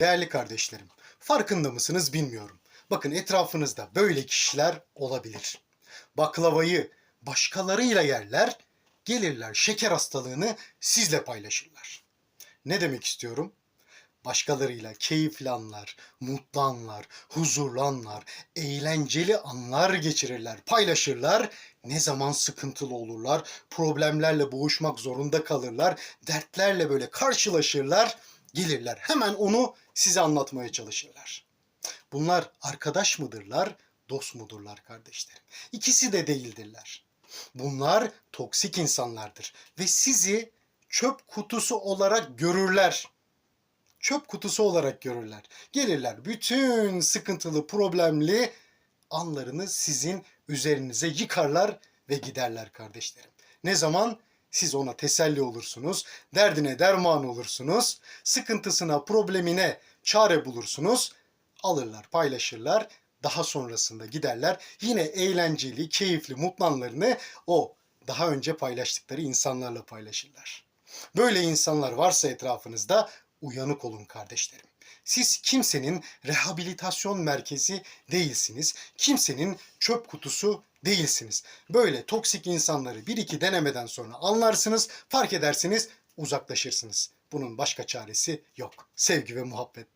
Değerli kardeşlerim, farkında mısınız bilmiyorum. Bakın etrafınızda böyle kişiler olabilir. Baklavayı başkalarıyla yerler, gelirler şeker hastalığını sizle paylaşırlar. Ne demek istiyorum? Başkalarıyla keyifli anlar, mutlu anlar, huzurlu anlar, eğlenceli anlar geçirirler, paylaşırlar. Ne zaman sıkıntılı olurlar, problemlerle boğuşmak zorunda kalırlar, dertlerle böyle karşılaşırlar, gelirler. Hemen onu size anlatmaya çalışırlar. Bunlar arkadaş mıdırlar, dost mudurlar kardeşlerim? İkisi de değildirler. Bunlar toksik insanlardır ve sizi çöp kutusu olarak görürler çöp kutusu olarak görürler. Gelirler bütün sıkıntılı, problemli anlarını sizin üzerinize yıkarlar ve giderler kardeşlerim. Ne zaman? Siz ona teselli olursunuz, derdine derman olursunuz, sıkıntısına, problemine çare bulursunuz, alırlar, paylaşırlar. Daha sonrasında giderler. Yine eğlenceli, keyifli, mutlu anlarını o daha önce paylaştıkları insanlarla paylaşırlar. Böyle insanlar varsa etrafınızda uyanık olun kardeşlerim. Siz kimsenin rehabilitasyon merkezi değilsiniz. Kimsenin çöp kutusu değilsiniz. Böyle toksik insanları bir iki denemeden sonra anlarsınız, fark edersiniz, uzaklaşırsınız. Bunun başka çaresi yok. Sevgi ve muhabbet.